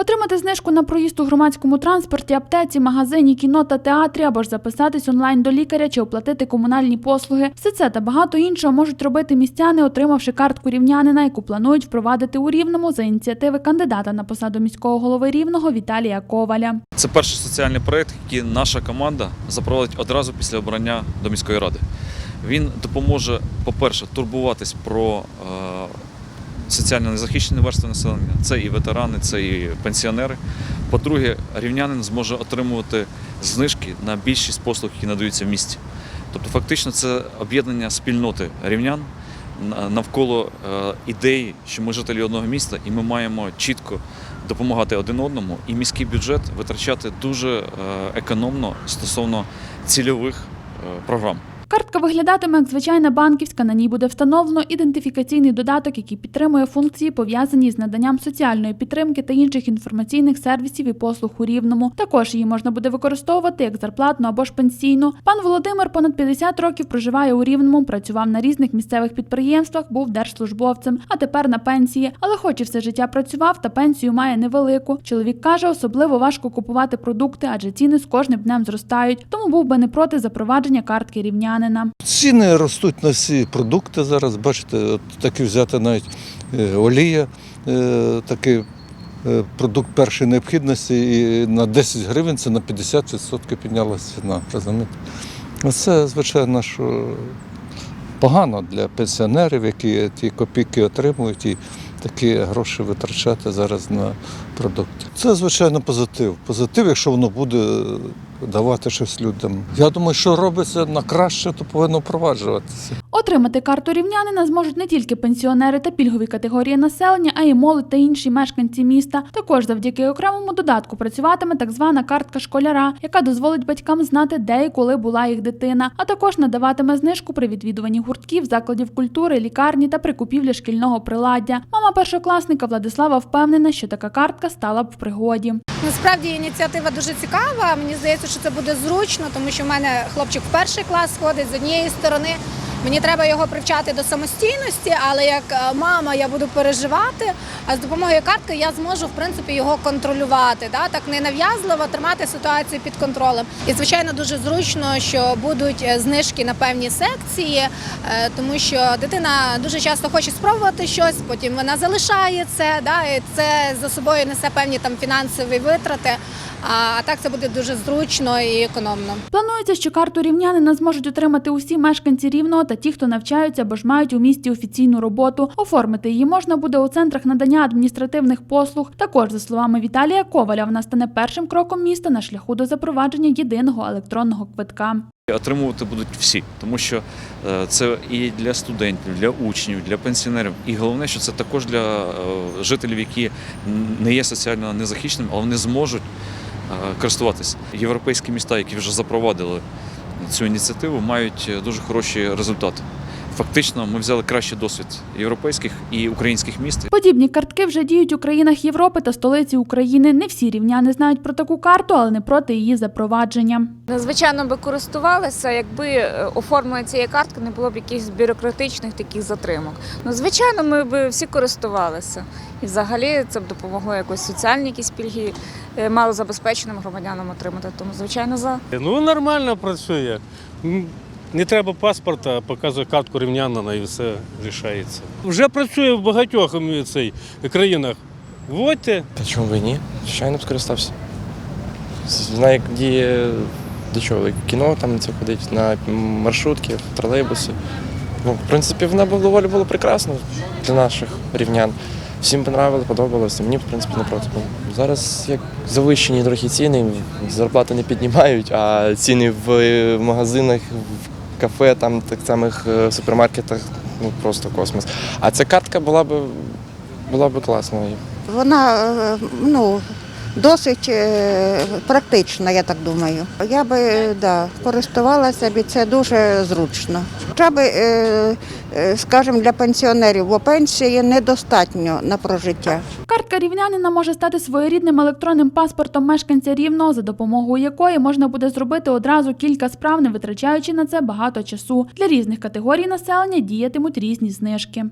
Отримати знижку на проїзд у громадському транспорті, аптеці, магазині, кіно та театрі або ж записатись онлайн до лікаря чи оплатити комунальні послуги. Все це та багато іншого можуть робити містяни, отримавши картку рівнянина, яку планують впровадити у Рівному за ініціативи кандидата на посаду міського голови Рівного Віталія Коваля. Це перший соціальний проект, який наша команда запровадить одразу після обрання до міської ради. Він допоможе, по-перше, турбуватись про е, соціально незахищені верстви населення. Це і ветерани, це і пенсіонери. По-друге, рівнянин зможе отримувати знижки на більшість послуг, які надаються в місті. Тобто, фактично, це об'єднання спільноти рівнян навколо е, ідеї, що ми жителі одного міста, і ми маємо чітко допомагати один одному, і міський бюджет витрачати дуже е, економно стосовно цільових е, програм. Картка виглядатиме як звичайна банківська. На ній буде встановлено ідентифікаційний додаток, який підтримує функції, пов'язані з наданням соціальної підтримки та інших інформаційних сервісів і послуг у рівному. Також її можна буде використовувати як зарплатну або ж пенсійну. Пан Володимир понад 50 років проживає у рівному, працював на різних місцевих підприємствах, був держслужбовцем, а тепер на пенсії. Але хоч і все життя працював, та пенсію має невелику. Чоловік каже, особливо важко купувати продукти, адже ціни з кожним днем зростають. Тому був би не проти запровадження картки рівнянина. Ціни ростуть на всі продукти зараз. Бачите, от такі взяти навіть е, олія, е, такий е, продукт першої необхідності, і на 10 гривень це на 50% піднялася ціна. Розумієте? Це, звичайно, що погано для пенсіонерів, які ті копійки отримують такі гроші витрачати зараз на продукти. Це, звичайно, позитив. Позитив, якщо воно буде давати щось людям. Я думаю, що робиться на краще, то повинно впроваджуватися. Отримати карту рівнянина зможуть не тільки пенсіонери та пільгові категорії населення, а й молодь та інші мешканці міста. Також завдяки окремому додатку працюватиме так звана картка школяра, яка дозволить батькам знати, де і коли була їх дитина, а також надаватиме знижку при відвідуванні гуртків, закладів культури, лікарні та при купівлі шкільного приладдя. Мама першокласника Владислава впевнена, що така картка стала б в пригоді. Насправді ініціатива дуже цікава. Мені здається, що це буде зручно, тому що в мене хлопчик в перший клас ходить з однієї сторони. Мені треба його привчати до самостійності, але як е, мама я буду переживати. А з допомогою картки я зможу в принципі його контролювати. Да? Так ненав'язливо тримати ситуацію під контролем. І звичайно дуже зручно, що будуть е, знижки на певні секції, е, тому що дитина дуже часто хоче спробувати щось, потім вона залишає це. Да? І це за собою несе певні там фінансові витрати. А, а так це буде дуже зручно і економно. Планується, що карту рівнянина зможуть отримати усі мешканці рівного та ті, хто навчаються або ж мають у місті офіційну роботу. Оформити її можна буде у центрах надання адміністративних послуг. Також, за словами Віталія Коваля, вона стане першим кроком міста на шляху до запровадження єдиного електронного квитка. Отримувати будуть всі, тому що е, це і для студентів, для учнів, для пенсіонерів. І головне, що це також для е, жителів, які не є соціально незахищеними, але вони зможуть користуватися. Європейські міста, які вже запровадили цю ініціативу, мають е, дуже хороші результати. Фактично, ми взяли кращий досвід європейських і українських міст. Подібні картки вже діють у країнах Європи та столиці України. Не всі рівняни знають про таку карту, але не проти її запровадження. Звичайно, би користувалися, якби е, оформлення цієї картки не було б якихось бюрократичних таких затримок. Ну, звичайно, ми б всі користувалися. І взагалі це б допомогло якось соціальні якісь пільги е, малозабезпеченим громадянам отримати. Тому, звичайно, за. Ну, нормально працює. Не треба паспорта, показує картку рівнянина і все рішається. Вже працює в багатьох цей, країнах. Вводьте. Та чому і ні? Звичайно б скористався. Знаю, як діє до чого, кіно там це ходить на маршрутки, тролейбуси. Ну, в принципі, вона була доволі було прекрасно для наших рівнян. Всім понравилось, подобалося, мені, в принципі, не проти. було. Зараз як завищені трохи ціни, зарплати не піднімають, а ціни в магазинах, в кафе, там так самих е, супермаркетах, ну просто космос. А ця картка була б була б класною. Вона е, ну, досить е, практична, я так думаю. Я би да, користувалася б це дуже зручно. Хоча б, е, е, скажімо, для пенсіонерів, бо пенсії недостатньо на прожиття. Картка рівнянина може стати своєрідним електронним паспортом мешканця рівного, за допомогою якої можна буде зробити одразу кілька справ, не витрачаючи на це багато часу. Для різних категорій населення діятимуть різні знижки.